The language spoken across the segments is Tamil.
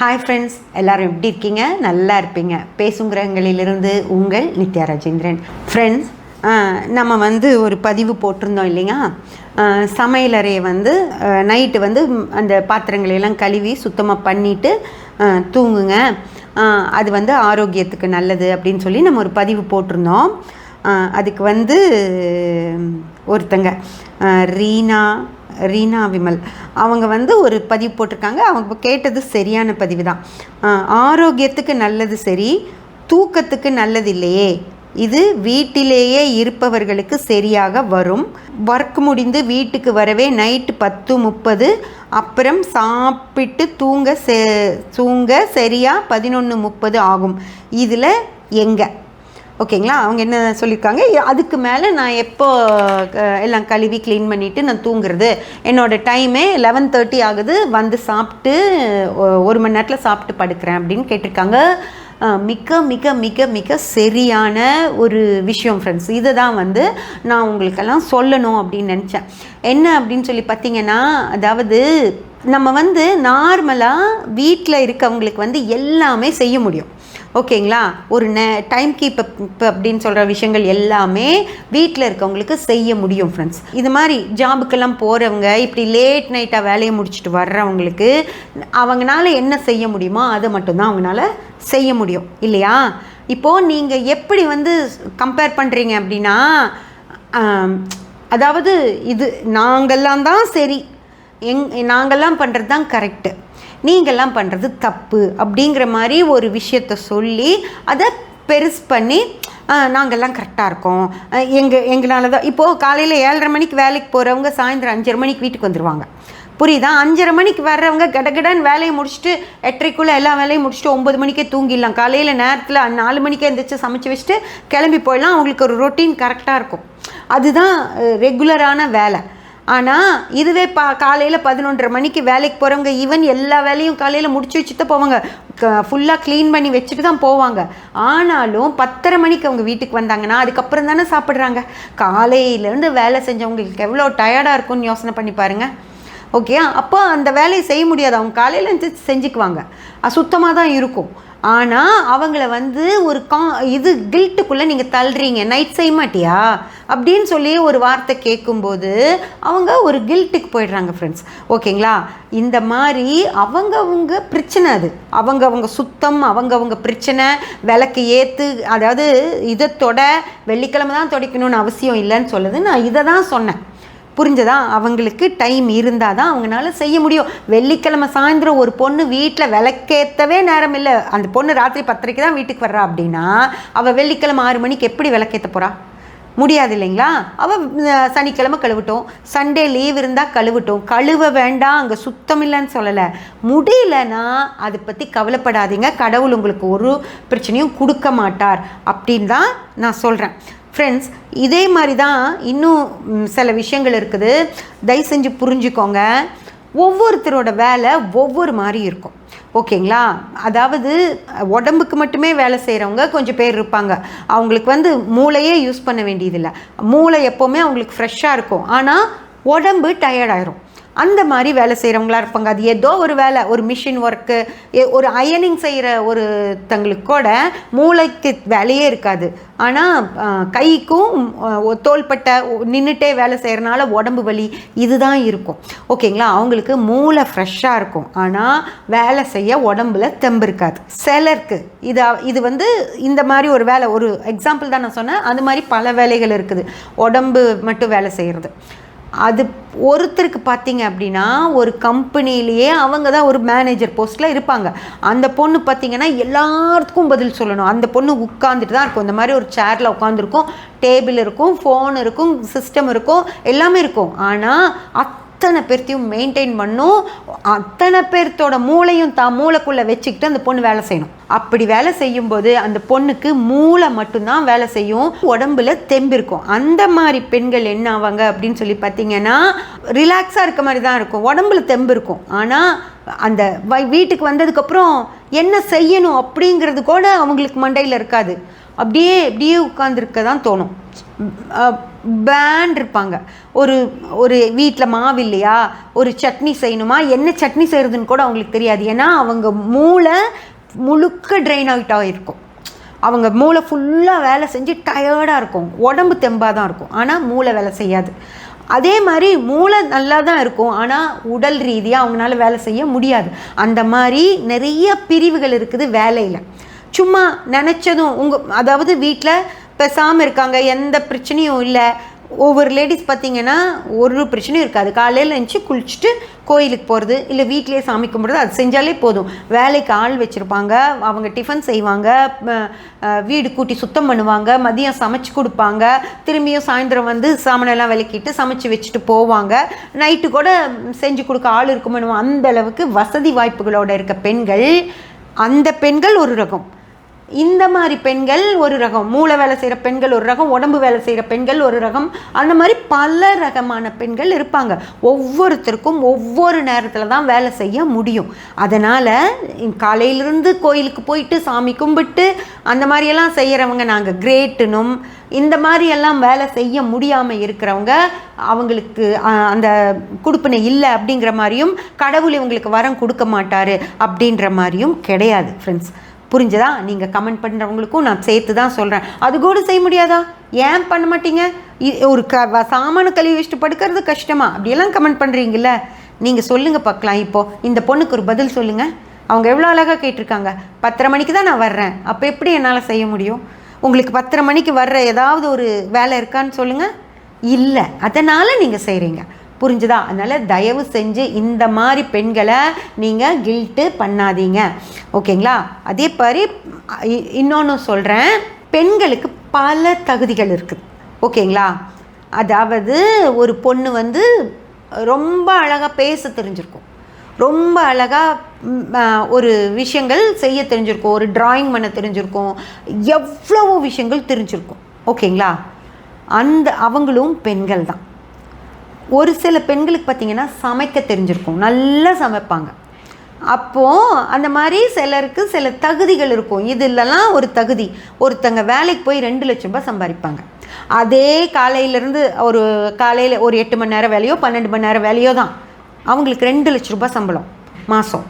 ஹாய் ஃப்ரெண்ட்ஸ் எல்லாரும் எப்படி இருக்கீங்க? நல்லா இருப்பீங்க. பேசுங்கிறங்களிலிருந்து உங்கள் நித்யா ராஜேந்திரன். ஃப்ரெண்ட்ஸ் நம்ம வந்து ஒரு பதிவு போட்டிருந்தோம் இல்லைங்க சமையலறையை வந்து நைட்டு வந்து அந்த பாத்திரங்களை எல்லாம் கழுவி சுத்தமாக பண்ணிவிட்டு தூங்குங்க. அது வந்து ஆரோக்கியத்துக்கு நல்லது அப்படின்னு சொல்லி நம்ம ஒரு பதிவு போட்டிருந்தோம். அதுக்கு வந்து ஒருத்தங்க. ரீனா ரீனா விமல். அவங்க வந்து ஒரு பதிவு போட்டிருக்காங்க. அவங்க கேட்டது சரியான பதிவு தான் ஆரோக்கியத்துக்கு நல்லது சரி தூக்கத்துக்கு நல்லது இல்லையே. இது வீட்டிலேயே இருப்பவர்களுக்கு சரியாக வரும். ஒர்க் முடிந்து வீட்டுக்கு வரவே நைட்டு பத்து முப்பது அப்புறம் சாப்பிட்டு தூங்க செ தூங்க சரியாக பதினொன்று முப்பது ஆகும். இதில் எங்கே? ஓகேங்களா? அவங்க என்ன சொல்லியிருக்காங்க எ- அதுக்கு மேலே நான் எப்போ எல்லாம் கழுவி க்ளீன் பண்ணிவிட்டு நான் தூங்குறது? என்னோடய டைமே லெவன் தேர்ட்டி ஆகுது. வந்து சாப்பிட்டு ஒரு மணி நேரத்தில் சாப்பிட்டு படுக்கிறேன் அப்படின்னு கேட்டிருக்காங்க. மிக மிக மிக மிக சரியான ஒரு விஷயம் ஃப்ரெண்ட்ஸ் இதை தான் வந்து நான் உங்களுக்கெல்லாம் சொல்லணும் அப்படின்னு நினச்சேன். என்ன அப்படின்னு சொல்லி பார்த்தீங்கன்னா அதாவது நம்ம வந்து நார்மலாக வீட்டில் இருக்கவங்களுக்கு வந்து எல்லாமே செய்ய முடியும். ஓகேங்களா? ஒரு நே டைம் கீப் அப் அப்படின்னு சொல்கிற விஷயங்கள் எல்லாமே வீட்டில் இருக்கவங்களுக்கு செய்ய முடியும் ஃப்ரெண்ட்ஸ் இது மாதிரி ஜாபுக்கெல்லாம் போகிறவங்க இப்படி லேட் நைட்டாக வேலையை முடிச்சுட்டு வர்றவங்களுக்கு அவங்களால என்ன செய்ய முடியுமோ அதை மட்டும்தான் அவங்களால செய்ய முடியும் இல்லையா? இப்போது நீங்கள் எப்படி வந்து கம்பேர் பண்ணுறீங்க அப்படின்னா அதாவது இது நாங்கள்லாம் தான் சரி எங் நாங்கள்லாம் பண்ணுறது தான் கரெக்டு நீங்கள்லாம் பண்ணுறது தப்பு அப்படிங்கிற மாதிரி ஒரு விஷயத்த சொல்லி அதை பெருசு பண்ணி நாங்கள்லாம் கரெக்டாக இருக்கோம். எங்கள் எங்களால் தான் இப்போது காலையில் ஏழரை மணிக்கு வேலைக்கு போகிறவங்க சாயந்தரம் அஞ்சரை மணிக்கு வீட்டுக்கு வந்துடுவாங்க புரியுதா? அஞ்சரை மணிக்கு வர்றவங்க கடகடன்னு வேலையை முடிச்சுட்டு எட்டரைக்குள்ளே எல்லா வேலையும் முடிச்சுட்டு ஒம்பது மணிக்கே தூங்கிடலாம். காலையில் நேரத்தில் நாலு மணிக்கே எழுந்திரிச்சு சமைச்சு வச்சுட்டு கிளம்பி போயிடலாம். அவங்களுக்கு ஒரு ரொட்டீன் கரெக்டாக இருக்கும். அதுதான் ரெகுலரான வேலை. ஆனால் இதுவே பா காலையில் பதினொன்றரை மணிக்கு வேலைக்கு போகிறவங்க ஈவன் எல்லா வேலையும் காலையில் முடிச்சு வச்சுட்டு தான் போவாங்க ஃபுல்லாக க்ளீன் பண்ணி வச்சுட்டு தான் போவாங்க. ஆனாலும் பத்தரை மணிக்கு அவங்க வீட்டுக்கு வந்தாங்கன்னா அதுக்கப்புறம் தானே சாப்பிட்றாங்க. காலையிலேருந்து வேலை செஞ்சவங்களுக்கு எவ்வளோ டயர்டாக இருக்கும்னு யோசனை பண்ணி பாருங்கள் ஓகே அப்போ அந்த வேலையை செய்ய முடியாது. அவங்க காலையில் செஞ்சுக்குவாங்க. சுத்தமாக தான் இருக்கும். ஆனால் அவங்கள வந்து ஒரு கா இது கில்ட்டுக்குள்ளே நீங்கள் தள்ளுறீங்க நைட் செய்ய மாட்டியா? அப்படின்னு சொல்லி ஒரு வார்த்தை கேட்கும்போது அவங்க ஒரு கில்ட்டுக்கு போயிடுறாங்க ஃப்ரெண்ட்ஸ் ஓகேங்களா? இந்த மாதிரி அவங்கவங்க பிரச்சனை அது. அவங்கவங்க சுத்தம் அவங்கவங்க பிரச்சனை விளக்கு ஏற்று அதாவது இதை தொட வெள்ளிக்கிழமை தான் தொடைக்கணும்னு அவசியம் இல்லைன்னு சொல்லுது. நான் இதை தான் சொன்னேன். புரிஞ்சதா? அவங்களுக்கு டைம் இருந்தால் தான் அவங்களால செய்ய முடியும். வெள்ளிக்கிழமை சாயந்தரம் ஒரு பொண்ணு வீட்டில் விளக்கேற்றவே நேரம் இல்லை. அந்த பொண்ணு ராத்திரி பத்தரைக்கு தான் வீட்டுக்கு வர்றா அப்படின்னா அவள் வெள்ளிக்கிழமை ஆறு மணிக்கு எப்படி விளக்கேற்ற போகிறா முடியாது இல்லைங்களா? அவள் சனிக்கிழமை கழுவிட்டோம். சண்டே லீவ் இருந்தால் கழுவிட்டோம். கழுவ வேண்டாம் அங்கே சுத்தம் இல்லைன்னு சொல்லலை. முடியலன்னா அதை பற்றி கவலைப்படாதீங்க. கடவுள் உங்களுக்கு ஒரு பிரச்சனையும் கொடுக்க மாட்டார் அப்படின்னு தான் நான் சொல்கிறேன் ஃப்ரெண்ட்ஸ் இதே மாதிரி தான் இன்னும் சில விஷயங்கள் இருக்குது. தயவு செஞ்சு புரிஞ்சுக்கோங்க. ஒவ்வொருத்தரோட வேலை ஒவ்வொரு மாதிரி இருக்கும். ஓகேங்களா? அதாவது உடம்புக்கு மட்டுமே வேலை செய்கிறவங்க கொஞ்சம் பேர் இருப்பாங்க. அவங்களுக்கு வந்து மூளையே யூஸ் பண்ண வேண்டியதில்லை. மூளை எப்போவுமே அவங்களுக்கு ஃப்ரெஷ்ஷாக இருக்கும். ஆனால் உடம்பு டயர்டாயிரும் அந்த மாதிரி வேலை செய்கிறவங்களா இருப்பாங்க. அது ஏதோ ஒரு வேலை ஒரு மிஷின் ஒர்க்கு ஒரு அயனிங் செய்கிற ஒரு தங்களுக்கு கூட மூளைக்கு வேலையே இருக்காது. ஆனால் கைக்கும் தோள்பட்டை நின்றுட்டே வேலை செய்கிறனால உடம்பு வலி இதுதான் இருக்கும். ஓகேங்களா? அவங்களுக்கு மூளை ஃப்ரெஷ்ஷாக இருக்கும். ஆனால் வேலை செய்ய உடம்புல தெம்பு இருக்காது. சிலருக்கு இது இது வந்து இந்த மாதிரி ஒரு வேலை ஒரு எக்ஸாம்பிள் தான் நான் சொன்னேன். அது மாதிரி பல வேலைகள் இருக்குது. உடம்பு மட்டும் வேலை செய்கிறது அது ஒருத்தருக்கு பார்த்தீங்க அப்படின்னா ஒரு கம்பெனிலேயே அவங்க தான் ஒரு மேனேஜர் போஸ்ட்டில் இருப்பாங்க. அந்த பொண்ணு பார்த்தீங்கன்னா எல்லாத்துக்கும் பதில் சொல்லணும். அந்த பொண்ணு உட்காந்துட்டு தான் இருக்கும். இந்த மாதிரி ஒரு சேரில் உட்காந்துருக்கும் டேபிள் இருக்கும் ஃபோன் இருக்கும் சிஸ்டம் இருக்கும் எல்லாமே இருக்கும். ஆனால் அத்தனை பேர்த்தையும் மெயின்டைன் பண்ணும். அத்தனை பேர்த்தோட மூளையும் தான் மூளைக்குள்ளே வச்சுக்கிட்டு அந்த பொண்ணு வேலை செய்யணும். அப்படி வேலை செய்யும்போது அந்த பொண்ணுக்கு மூளை மட்டும்தான் வேலை செய்யும். உடம்புல தெம்பு இருக்கும். அந்த மாதிரி பெண்கள் என்ன ஆவாங்க அப்படின்னு சொல்லி பார்த்தீங்கன்னா ரிலாக்ஸாக இருக்க மாதிரி தான் இருக்கும். உடம்புல தெம்பு இருக்கும். ஆனால் அந்த வ- வீட்டுக்கு வந்ததுக்கப்புறம் என்ன செய்யணும் அப்படிங்கிறது கூட அவங்களுக்கு மண்டையில் இருக்காது. அப்படியே இப்படியே உட்காந்துருக்க தான் தோணும். அஹ் பேண்ட் இருப்பாங்க. ஒரு ஒரு வீட்டில் மாவு இல்லையா? ஒரு சட்னி செய்யணுமா? என்ன சட்னி செய்கிறதுன்னு கூட அவங்களுக்கு தெரியாது. ஏன்னா அவங்க மூளை முழுக்க ட்ரெயின் அவுட்டாக இருக்கும். அவங்க மூளை ஃபுல்லாக வேலை செஞ்சு டயர்டாக இருக்கும். உடம்பு தெம்பாக தான் இருக்கும். ஆனால் மூளை வேலை செய்யாது. அதே மாதிரி மூளை நல்லா தான் இருக்கும். ஆனால் உடல் ரீதியாக அவங்களால வேலை செய்ய முடியாது. அந்த மாதிரி நிறைய பிரிவுகள் இருக்குது வேலையில். சும்மா நினச்சதும் உங்கள் அதாவது வீட்டில் பேசாமல் இருக்காங்க எந்த பிரச்சனையும் இல்லை. ஒவ்வொரு லேடிஸ் பார்த்தீங்கன்னா ஒரு பிரச்சனையும் இருக்காது. காலையில் எழுந்துச்சு குளிச்சுட்டு கோயிலுக்கு போகிறது இல்லை வீட்டிலேயே சாமி கும்பிட்றது அது செஞ்சாலே போதும். வேலைக்கு ஆள் வச்சுருப்பாங்க அவங்க டிஃபன் செய்வாங்க வீடு கூட்டி சுத்தம் பண்ணுவாங்க மதியம் சமைச்சு கொடுப்பாங்க திரும்பியும் சாயந்தரம் வந்து சாமனெல்லாம் விளக்கிட்டு சமைச்சு வச்சுட்டு போவாங்க. நைட்டு கூட செஞ்சு கொடுக்க ஆள் இருக்குமோ அந்த அளவுக்கு வசதி வாய்ப்புகளோடு இருக்க பெண்கள் அந்த பெண்கள் ஒரு ரகம். இந்த மாதிரி பெண்கள் ஒரு ரகம் மூளை வேலை செய்கிற பெண்கள் ஒரு ரகம் உடம்பு வேலை செய்கிற பெண்கள் ஒரு ரகம் அந்த மாதிரி பல ரகமான பெண்கள் இருப்பாங்க. ஒவ்வொருத்தருக்கும் ஒவ்வொரு நேரத்தில் தான் வேலை செய்ய முடியும். அதனால் காலையிலிருந்து கோயிலுக்கு போயிட்டு சாமி கும்பிட்டு அந்த மாதிரியெல்லாம் செய்கிறவங்க நாங்கள் கிரேட்டுனும் இந்த மாதிரியெல்லாம் வேலை செய்ய முடியாமல் இருக்கிறவங்க அவங்களுக்கு அந்த கொடுப்பினை இல்லை அப்படிங்கிற மாதிரியும் கடவுள் இவங்களுக்கு வரம் கொடுக்க மாட்டார் அப்படின்ற மாதிரியும் கிடையாது ஃப்ரெண்ட்ஸ் புரிஞ்சதா? நீங்கள் கமெண்ட் பண்ணுறவங்களுக்கும் நான் சேர்த்து தான் சொல்கிறேன் அது கூட செய்ய முடியாதா? ஏன் பண்ண மாட்டீங்க? ஒரு க வ- சாமான கழுவி வச்சுட்டு படுக்கிறது கஷ்டமா? அப்படியெல்லாம் கமெண்ட் பண்ணுறீங்கல்ல நீங்கள் சொல்லுங்கள் பார்க்கலாம். இப்போது இந்த பொண்ணுக்கு ஒரு பதில் சொல்லுங்கள் அவங்க எவ்வளோ அழகாக கேட்டிருக்காங்க. பத்தரை மணிக்கு தான் நான் வர்றேன். அப்போ எப்படி என்னால் செய்ய முடியும்? உங்களுக்கு பத்தரை மணிக்கு வர்ற ஏதாவது ஒரு வேலை இருக்கான்னு சொல்லுங்கள் இல்லை. அதனால் நீங்கள் செய்கிறீங்க புரிஞ்சுதா? அதனால் தயவு செஞ்சு இந்த மாதிரி பெண்களை நீங்கள் கில்ட்டு பண்ணாதீங்க. ஓகேங்களா? அதே மாதிரி இன்னொன்று சொல்கிறேன் பெண்களுக்கு பல தகுதிகள் இருக்குது ஓகேங்களா? அதாவது ஒரு பொண்ணு வந்து ரொம்ப அழகாக பேச தெரிஞ்சிருக்கும். ரொம்ப அழகாக ஒரு விஷயங்கள் செய்ய தெரிஞ்சிருக்கும். ஒரு டிராயிங் பண்ண தெரிஞ்சிருக்கும். எவ்வளவோ விஷயங்கள் தெரிஞ்சிருக்கும். ஓகேங்களா? அந்த அவங்களும் பெண்கள் தான். ஒரு சில பெண்களுக்கு பார்த்தீங்கன்னா சமைக்க தெரிஞ்சிருக்கும். நல்லா சமைப்பாங்க. அப்போது அந்த மாதிரி சிலருக்கு சில தகுதிகள் இருக்கும். இதுலலாம் ஒரு தகுதி. ஒருத்தங்க வேலைக்கு போய் ரெண்டு லட்ச ரூபாய் சம்பாதிப்பாங்க. அதே காலையிலேருந்து ஒரு காலையில் ஒரு எட்டு மணி நேரம் வேலையோ பன்னெண்டு மணி நேரம் வேலையோ தான். அவங்களுக்கு ரெண்டு லட்ச ரூபாய் சம்பளம் மாதம்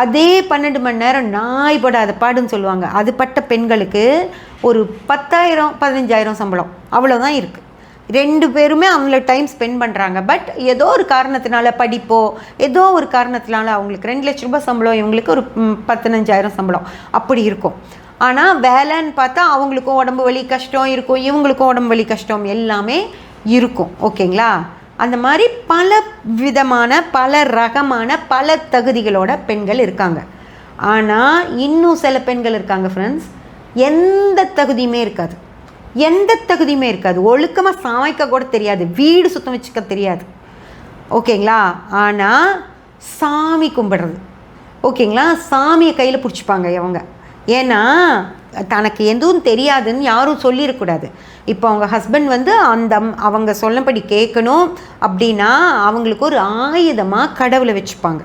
அதே பன்னெண்டு மணி நேரம் நாய் படாத பாடுன்னு சொல்லுவாங்க. அது பட்ட பெண்களுக்கு ஒரு பத்தாயிரம் பதினஞ்சாயிரம் சம்பளம். அவ்வளோதான் இருக்குது ரெண்டு பேருமே அவங்கள டைம் ஸ்பெண்ட் பண்ணுறாங்க பட் ஏதோ ஒரு காரணத்தினால படிப்போ ஏதோ ஒரு காரணத்தினால அவங்களுக்கு ரெண்டு லட்ச ரூபாய் சம்பளம் இவங்களுக்கு ஒரு பத்தினஞ்சாயிரம் சம்பளம். அப்படி இருக்கும். ஆனால் வேலைன்னு பார்த்தா அவங்களுக்கும் உடம்பு வலி கஷ்டம் இருக்கும் இவங்களுக்கும் உடம்பு வலி கஷ்டம் எல்லாமே இருக்கும். ஓகேங்களா? அந்த மாதிரி பல விதமான பல ரகமான பல தகுதிகளோட பெண்கள் இருக்காங்க. ஆனால் இன்னும் சில பெண்கள் இருக்காங்க ஃப்ரெண்ட்ஸ் எந்த தகுதியுமே இருக்காது. எந்த தகுதியுமே இருக்காது. ஒழுக்கமாக சமைக்க கூட தெரியாது. வீடு சுத்தம் வச்சுக்க தெரியாது. ஓகேங்களா? ஆனால் சாமி கும்பிடுறது. ஓகேங்களா? சாமியை கையில் பிடிச்சிப்பாங்க இவங்க. ஏன்னா தனக்கு எதுவும் தெரியாதுன்னு யாரும் சொல்லிடக்கூடாது இப்போ அவங்க ஹஸ்பண்ட் வந்து அந்த அவங்க சொன்னபடி கேட்கணும் அப்படின்னா அவங்களுக்கு ஒரு ஆயுதமாக கடவுளை வச்சுப்பாங்க.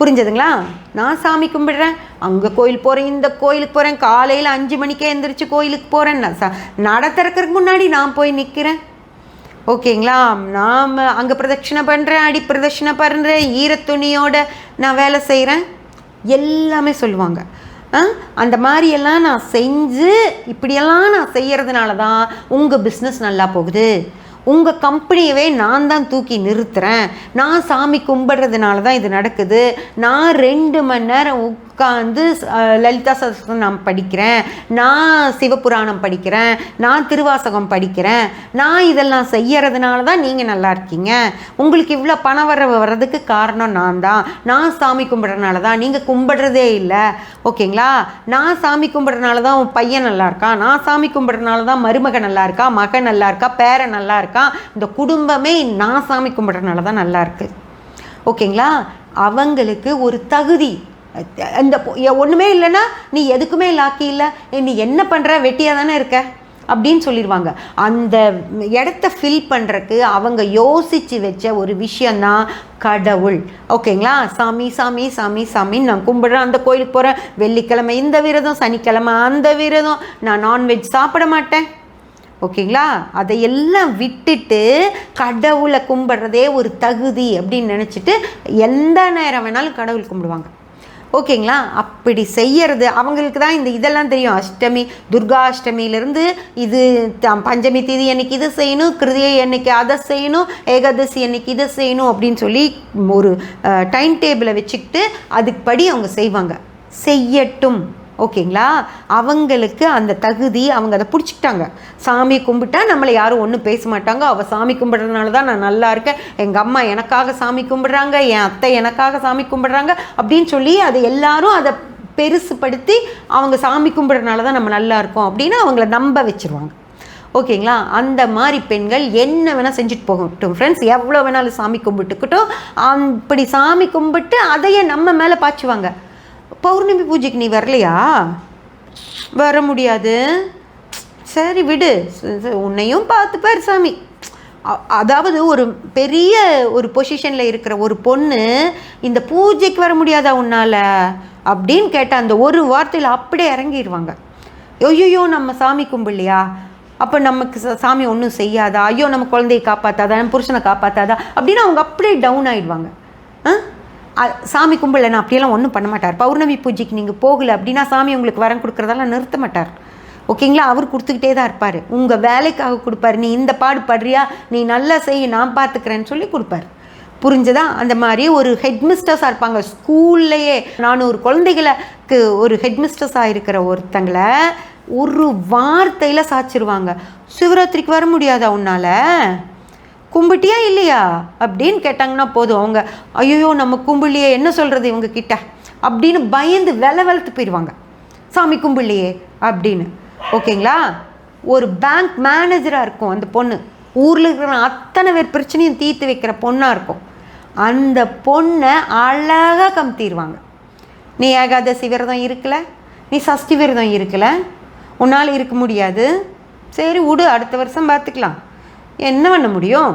புரிஞ்சதுங்களா? நான் சாமி கும்பிடுறேன். அங்கே கோயில் போகிறேன் இந்த கோயிலுக்கு போகிறேன் காலையில் அஞ்சு மணிக்கே எழுந்திரிச்சு கோயிலுக்கு போகிறேன் நான் ச நட திறக்கறதுக்கு முன்னாடி நான் போய் நிற்கிறேன் ஓகேங்களா? நாம் அங்கே பிரதட்சிணை பண்ணுறேன் அடி பிரதட்சிணை பண்ணுறேன் ஈரத்துணியோட நான் வேலை செய்கிறேன் எல்லாமே சொல்லுவாங்க. ஆ? அந்த மாதிரியெல்லாம் நான் செஞ்சு இப்படியெல்லாம் நான் செய்கிறதுனால தான் உங்கள் பிஸ்னஸ் நல்லா போகுது. உங்கள் கம்பெனியவே நான் தான் தூக்கி நிறுத்துகிறேன் நான் சாமி கும்பிட்றதுனால தான் இது நடக்குது. நான் ரெண்டு மணி நேரம் உட்காந்து லலிதா சதஸ்கிருதம் நான் படிக்கிறேன் நான் சிவபுராணம் படிக்கிறேன் நான் திருவாசகம் படிக்கிறேன் நான் இதெல்லாம் செய்யறதுனால தான் நீங்கள் நல்லா இருக்கீங்க. உங்களுக்கு இவ்வளோ பணம் வர வர்றதுக்கு காரணம் நான் தான். நான் சாமி கும்பிட்றதுனால தான். நீங்கள் கும்பிடுறதே இல்லை. ஓகேங்களா? நான் சாமி கும்பிட்றதுனால தான் உன் பையன் நல்லா இருக்கான் நான் சாமி கும்பிட்றதுனால தான் மருமக நல்லா இருக்கா? மகன் நல்லா இருக்கா? பேரன் நல்லா இருக்கான் இந்த குடும்பமே நான் சாமி கும்பிட்றதுனால தான் நல்லா இருக்கு. ஓகேங்களா? அவங்களுக்கு ஒரு தகுதி. இந்த ஒன்றுமே இல்லைன்னா நீ எதுக்குமே லாக்கி இல்லை. நீ என்ன பண்ணுற வெட்டியாக தானே இருக்க? அப்படின்னு சொல்லிடுவாங்க அந்த இடத்த ஃபில் பண்ணுறக்கு அவங்க யோசித்து வச்ச ஒரு விஷயந்தான் கடவுள். ஓகேங்களா? சாமி சாமி சாமி சாமின்னு நான் கும்பிட்றேன். அந்த கோயிலுக்கு போகிறேன் வெள்ளிக்கிழமை இந்த விரதம் சனிக்கிழமை அந்த விரதம். நான் நான்வெஜ் சாப்பிட மாட்டேன். ஓகேங்களா? அதையெல்லாம் விட்டுட்டு கடவுளை கும்பிட்றதே ஒரு தகுதி அப்படின்னு நினச்சிட்டு எந்த நேரம் வேணாலும் கடவுள் கும்பிடுவாங்க. ஓகேங்களா? அப்படி செய்யறது அவங்களுக்கு தான் இந்த இதெல்லாம் தெரியும். அஷ்டமி துர்கா அஷ்டமியிலேருந்து இது த- பஞ்சமி தீதி அன்னைக்கு இது செய்யணும் கிருதியை அன்னைக்கு அதை செய்யணும் ஏகாதசி அன்னைக்கு இதை செய்யணும் அப்படின்னு சொல்லி ஒரு டைம் டேபிளை வச்சுக்கிட்டு அதுக்கு படி அவங்க செய்வாங்க. செய்யட்டும். ஓகேங்களா? அவங்களுக்கு அந்த தகுதி அவங்க அதை பிடிச்சிக்கிட்டாங்க. சாமி கும்பிட்டா நம்மளை யாரும் ஒன்றும் பேச மாட்டாங்க. அவள் சாமி கும்பிட்றதுனால தான் நான் நல்லா இருக்கேன். எங்கள் அம்மா எனக்காக சாமி கும்பிட்றாங்க. என் அத்தை எனக்காக சாமி கும்பிட்றாங்க அப்படின்னு சொல்லி அதை எல்லாரும் அதை பெருசுப்படுத்தி அவங்க சாமி கும்பிட்றதுனால தான் நம்ம நல்லா இருக்கோம் அப்படின்னு அவங்கள நம்ப வச்சிருவாங்க. ஓகேங்களா? அந்த மாதிரி பெண்கள் என்ன வேணால் செஞ்சுட்டு போகட்டும். ஃப்ரெண்ட்ஸ் எவ்வளோ வேணாலும் சாமி கும்பிட்டுக்கட்டும். அப்படி சாமி கும்பிட்டு அதையே நம்ம மேலே பாய்ச்சுவாங்க. பௌர்ணமி பூஜைக்கு நீ வரலையா? வர முடியாது. சரி விடு. உன்னையும் பார்த்துப்பார் சாமி. அ- அதாவது ஒரு பெரிய ஒரு பொசிஷனில் இருக்கிற ஒரு பொண்ணு இந்த பூஜைக்கு வர முடியாதா உன்னால? அப்படின்னு கேட்டால் அந்த ஒரு வார்த்தையில் அப்படியே இறங்கிடுவாங்க ஐயோ நம்ம சாமி கும்பிடலையா? அப்போ நமக்கு ச- சாமி ஒன்றும் செய்யாதா? ஐயோ நம்ம குழந்தையை காப்பாற்றாதா நம்ம புருஷனை காப்பாற்றாதா அப்படின்னு அவங்க அப்படியே டவுன் ஆகிடுவாங்க ஆ? அ- சாமி கும்பிடல அப்படியெல்லாம் ஒன்றும் பண்ண மாட்டார். பௌர்ணமி பூஜைக்கு நீங்கள் போகலை அப்படின்னா சாமி உங்களுக்கு வரம் கொடுக்குறதெல்லாம் நிறுத்த மாட்டார். ஓகேங்களா? அவர் கொடுத்துக்கிட்டே தான் இருப்பார். உங்கள் வேலைக்காக கொடுப்பாரு. நீ இந்த பாடு படுறியா? நீ நல்லா செய்ய நான் பார்த்துக்கிறேன்னு சொல்லி கொடுப்பாரு. புரிஞ்சதா? அந்த மாதிரி ஒரு ஹெட்மிஸ்டர்ஸாக இருப்பாங்க. ஸ்கூல்லையே நானூறு குழந்தைகளுக்கு ஒரு ஹெட்மிஸ்டர்ஸாக இருக்கிற ஒருத்தங்களை ஒரு வார்த்தையில் சாச்சிருவாங்க. சிவராத்திரிக்கு வர முடியாதா உன்னால்? கும்பிட்டியா இல்லையா? அப்படின்னு கேட்டாங்கன்னா போதும். அவங்க ஐயோ நம்ம கும்பிடலையே என்ன சொல்கிறது இவங்க கிட்ட அப்படின்னு பயந்து வில வளர்த்து போயிடுவாங்க சாமி கும்பிடலையே அப்படின்னு. ஓகேங்களா? ஒரு பேங்க் மேனேஜராக இருக்கும் அந்த பொண்ணு. ஊரில் இருக்கிற அத்தனை பேர் பிரச்சனையும் தீர்த்து வைக்கிற பொண்ணாக இருக்கும். அந்த பொண்ணை அழகாக கமுத்திடுவாங்க நீ ஏகாதசி விரதம் இருக்கல? நீ சஷ்டி விரதம் இருக்கல? உன்னால் இருக்க முடியாது. சரி விடு அடுத்த வருஷம் பார்த்துக்கலாம் என்ன பண்ண முடியும்?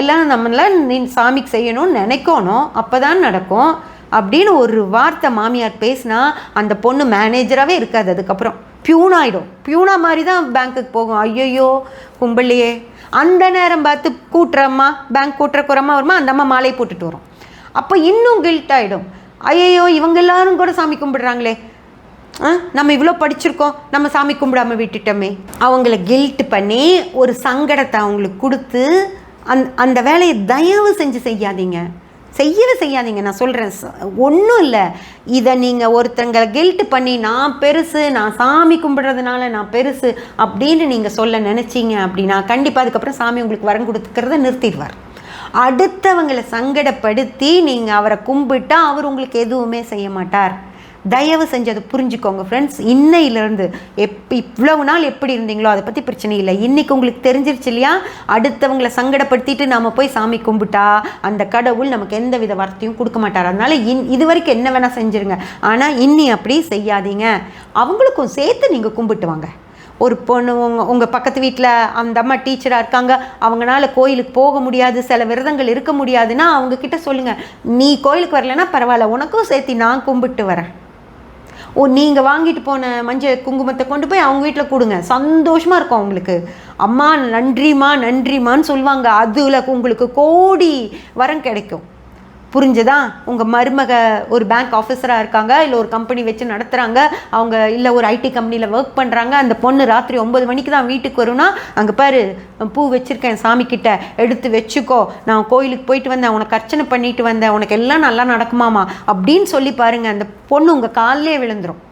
எல்லாம் நம்மள நீ சாமிக்கு செய்யணும்னு நினைக்கணும். அப்போ தான் நடக்கும். அப்படின்னு ஒரு வார்த்தை மாமியார் பேசினா அந்த பொண்ணு மேனேஜராகவே இருக்காது. அதுக்கப்புறம் பியூன் ஆகிடும் பியூனா மாதிரி தான் பேங்க்குக்கு போகும். ஐயையோ கும்பலையே அந்த நேரம் பார்த்து கூட்டுறம்மா பேங்க் கூட்டுற குறமா வருமா? அந்த அம்மா மாலை போட்டுட்டு வரும். அப்போ இன்னும் கில்ட் ஆகிடும் ஐயையோ இவங்க எல்லாரும் கூட சாமி கும்பிடுறாங்களே. நம்ம இவ்வளோ படிச்சிருக்கோம். நம்ம சாமி கும்பிடாம விட்டுட்டோமே. அவங்கள கில்ட் பண்ணி ஒரு சங்கடத்தை அவங்களுக்கு கொடுத்து அந் அந்த வேலையை தயவு செஞ்சு செய்யாதீங்க. செய்யவே செய்யாதீங்க. நான் சொல்கிறேன் ஒன்றும் இல்லை. இதை நீங்கள் ஒருத்தங்களை கில்ட் பண்ணி நான் பெருசு நான் சாமி கும்பிட்றதுனால நான் பெருசு அப்படின்னு நீங்கள் சொல்ல நினச்சிங்க அப்படின்னா கண்டிப்பாக அதுக்கப்புறம் சாமி உங்களுக்கு வரம் கொடுத்துக்கிறத நிறுத்திடுவார். அடுத்தவங்களை சங்கடப்படுத்தி நீங்கள் அவரை கும்பிட்டா அவர் உங்களுக்கு எதுவுமே செய்ய மாட்டார். தயவு செஞ்சு அதை புரிஞ்சுக்கோங்க ஃப்ரெண்ட்ஸ் இன்னையிலேருந்து எப் இவ்வளவு நாள் எப்படி இருந்தீங்களோ அதை பற்றி பிரச்சனை இல்லை. இன்றைக்கி உங்களுக்கு தெரிஞ்சிருச்சு இல்லையா? அடுத்தவங்களை சங்கடப்படுத்திட்டு நாம் போய் சாமி கும்பிட்டா அந்த கடவுள் நமக்கு எந்த வித வார்த்தையும் கொடுக்க மாட்டார். அதனால் இன் இது வரைக்கும் என்ன வேணால் செஞ்சுருங்க. ஆனால் இன்னி அப்படி செய்யாதீங்க. அவங்களுக்கும் சேர்த்து நீங்கள் கும்பிட்டு வாங்க. ஒரு பொண்ணு உங்கள் உங்கள் பக்கத்து வீட்டில் அந்த அம்மா டீச்சராக இருக்காங்க. அவங்களால கோயிலுக்கு போக முடியாது. சில விரதங்கள் இருக்க முடியாதுன்னா அவங்கக்கிட்ட சொல்லுங்கள் நீ கோயிலுக்கு வரலைன்னா பரவாயில்ல. உனக்கும் சேர்த்து நான் கும்பிட்டு வரேன். ஓ நீங்கள் வாங்கிட்டு போன மஞ்சள் குங்குமத்தை கொண்டு போய் அவங்க வீட்டில் கொடுங்க. சந்தோஷமாக இருக்கும் அவங்களுக்கு. அம்மா நன்றிம்மா நன்றிம்மான்னு சொல்லுவாங்க. அதில் உங்களுக்கு கோடி வரம் கிடைக்கும். புரிஞ்சுதா? உங்கள் மருமக ஒரு பேங்க் ஆஃபீஸராக இருக்காங்க இல்லை ஒரு கம்பெனி வச்சு நடத்துகிறாங்க அவங்க இல்லை ஒரு ஐடி கம்பெனியில் ஒர்க் பண்ணுறாங்க அந்த பொண்ணு ராத்திரி ஒம்பது மணிக்கு தான் வீட்டுக்கு வரும்னா அங்கே பாரு பூ வச்சுருக்கேன் சாமி கிட்ட எடுத்து வச்சுக்கோ நான் கோயிலுக்கு போயிட்டு வந்தேன் உனக்கு அர்ச்சனை பண்ணிட்டு வந்தேன் உனக்கு எல்லாம் நல்லா நடக்குமாமா அப்படின்னு சொல்லி பாருங்கள் அந்த பொண்ணு உங்கள் காலிலே விழுந்துடும்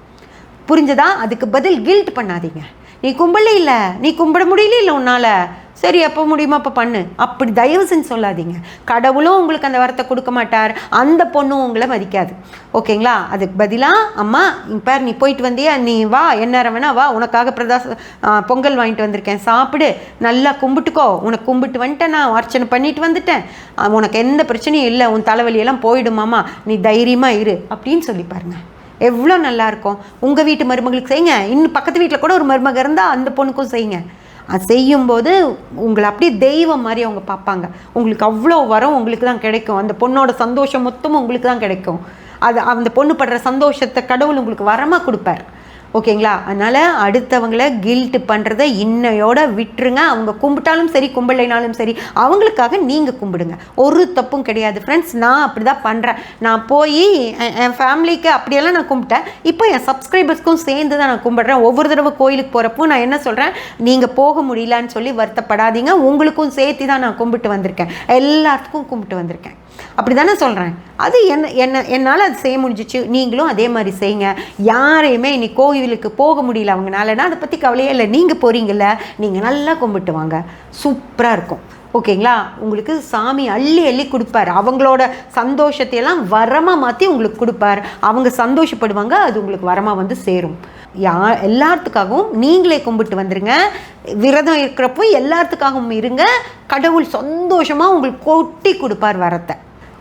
புரிஞ்சதா? அதுக்கு பதில் கில்ட் பண்ணாதீங்க. நீ கும்பல இல்லை. நீ கும்பிட முடியல உன்னால்? சரி எப்போ முடியுமோ? அப்போ பண்ணு. அப்படி தயவு செஞ்சு சொல்லாதீங்க. கடவுளும் உங்களுக்கு அந்த வரத்தை கொடுக்க மாட்டார். அந்த பொண்ணும் உங்களை மதிக்காது. ஓகேங்களா? அதுக்கு பதிலாக அம்மா இப்போ நீ போயிட்டு வந்தியா? நீ வா எந்நேரம் வேணா வா. உனக்காக பிரதாச பொங்கல் வாங்கிட்டு வந்திருக்கேன். சாப்பிடு. நல்லா கும்பிட்டுக்கோ. உனக்கு கும்பிட்டு வந்துட்டேன். நான் அர்ச்சனை பண்ணிட்டு வந்துட்டேன். உனக்கு எந்த பிரச்சனையும் இல்லை. உன் தலைவலியெல்லாம் போயிடுமாம்மா. நீ தைரியமாக இரு. அப்படின்னு சொல்லி பாருங்க. எவ்வளோ நல்லாயிருக்கும் உங்கள் வீட்டு மருமகளுக்கு செய்யுங்க. இன்னும் பக்கத்து வீட்டில் கூட ஒரு மருமக இருந்தால் அந்த பொண்ணுக்கும் செய்யுங்க. அது செய்யும்போது உங்களை அப்படியே தெய்வம் மாதிரி அவங்க பார்ப்பாங்க. உங்களுக்கு அவ்வளோ வரம் உங்களுக்கு தான் கிடைக்கும். அந்த பொண்ணோட சந்தோஷம் மொத்தமும் உங்களுக்கு தான் கிடைக்கும். அது அந்த பொண்ணு படுற சந்தோஷத்தை கடவுள் உங்களுக்கு வரமாக கொடுப்பார். ஓகேங்களா? அதனால் அடுத்தவங்கள கில்ட் பண்ணுறத இன்னையோட விட்டுருங்க. அவங்க கும்பிட்டாலும் சரி கும்பிடலைனாலும் சரி அவங்களுக்காக நீங்கள் கும்பிடுங்க. ஒரு தப்பும் கிடையாது. ஃப்ரெண்ட்ஸ் நான் அப்படி தான் பண்ணுறேன் நான் போய் என்- ஃபேமிலிக்கு அப்படியெல்லாம் நான் கும்பிட்டேன். இப்போ என் சப்ஸ்கிரைபர்ஸ்க்கும் சேர்ந்து தான் நான் கும்பிட்றேன். ஒவ்வொரு தடவை கோயிலுக்கு போகிறப்போ நான் என்ன சொல்கிறேன் நீங்கள் போக முடியலன்னு சொல்லி வருத்தப்படாதீங்க. உங்களுக்கும் சேர்த்து தான் நான் கும்பிட்டு வந்திருக்கேன். எல்லாத்துக்கும் கும்பிட்டு வந்திருக்கேன். அப்படி தானே சொல்கிறேன் அது என்ன என்ன என்னால் அது செய்ய முடிஞ்சிச்சு. நீங்களும் அதே மாதிரி செய்யுங்க. யாரையுமே இனி கோவிலுக்கு போக முடியல. அவங்கனாலனா அதை பற்றி கவலையே இல்லை. நீங்கள் போகிறீங்கள நீங்கள் நல்லா கும்பிட்டு வாங்க. சூப்பராக இருக்கும். ஓகேங்களா? உங்களுக்கு சாமி அள்ளி அள்ளி கொடுப்பார். அவங்களோட சந்தோஷத்தையெல்லாம் வரமாக மாற்றி உங்களுக்கு கொடுப்பார். அவங்க சந்தோஷப்படுவாங்க அது உங்களுக்கு வரமாக வந்து சேரும். யா எல்லாத்துக்காகவும் நீங்களே கும்பிட்டு வந்துருங்க. விரதம் இருக்கிறப்போ எல்லாத்துக்காகவும் இருங்க. கடவுள் சந்தோஷமாக உங்களுக்கு கொட்டி கொடுப்பார் வரத்தை.